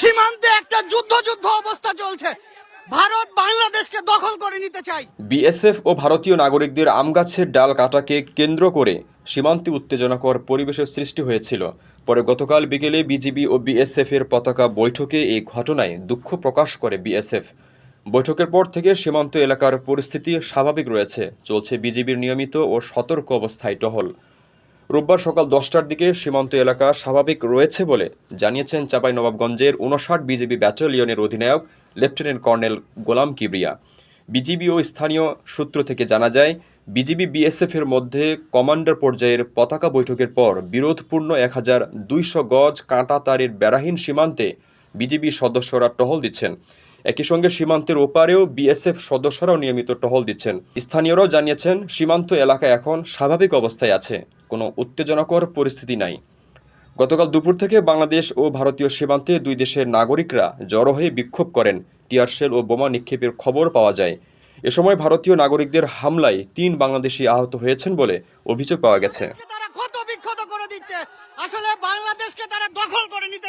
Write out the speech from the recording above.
সীমান্তে একটা যুদ্ধ যুদ্ধ অবস্থা চলছে। ভারত বাংলাদেশকে দখল করে নিতে চাই। বিএসএফ ও ভারতীয় নাগরিকদের আম গাছের ডাল কাটাকে কেন্দ্র করে সীমান্তে উত্তেজনাকর পরিবেশের সৃষ্টি হয়েছিল। পরে গতকাল বিকেলে বিজিবি ও বিএসএফ এর পতাকা বৈঠকে এই ঘটনায় দুঃখ প্রকাশ করে বিএসএফ। বৈঠকের পর থেকে সীমান্ত এলাকার পরিস্থিতি স্বাভাবিক রয়েছে। চলছে বিজিবির নিয়মিত ও সতর্ক অবস্থায় টহল। রোববার সকাল দশটার দিকে সীমান্ত এলাকা স্বাভাবিক রয়েছে বলে জানিয়েছেন চাঁপাইনবাবগঞ্জের উনষাট বিজিবি ব্যাটালিয়নের অধিনায়ক lieutenant colonel Golam Kibria. BGB ও স্থানীয় সূত্র থেকে জানা যায়, বিজিবি বিএসএফ এর মধ্যে কমান্ডার পর্যায়ের পতাকা বৈঠকের পর বিরোধপূর্ণ এক হাজার দুইশো গজ কাঁটা তারের বেড়াহীন সীমান্তে বিজিবি সদস্যরা টহল দিচ্ছেন। একই সঙ্গে সীমান্তের ওপারেও বিএসএফ সদস্যরাও নিয়মিত টহল দিচ্ছেন। স্থানীয়রাও জানিয়েছেন, সীমান্ত এলাকা এখন স্বাভাবিক অবস্থায় আছে। কোনো উত্তেজনাকর পরিস্থিতি নাই। গতকাল দুপুর থেকে বাংলাদেশ ও ভারতীয় সীমান্তে দুই দেশের নাগরিকরা জড়ো হয়ে বিক্ষোভ করেন। টিয়ারশেল ও বোমা নিক্ষেপের খবর পাওয়া যায়। এ সময় ভারতীয় নাগরিকদের হামলায় তিন বাংলাদেশি আহত হয়েছেন বলে অভিযোগ পাওয়া গেছে। আসলে বাংলাদেশকে তারা দখল করে নিতে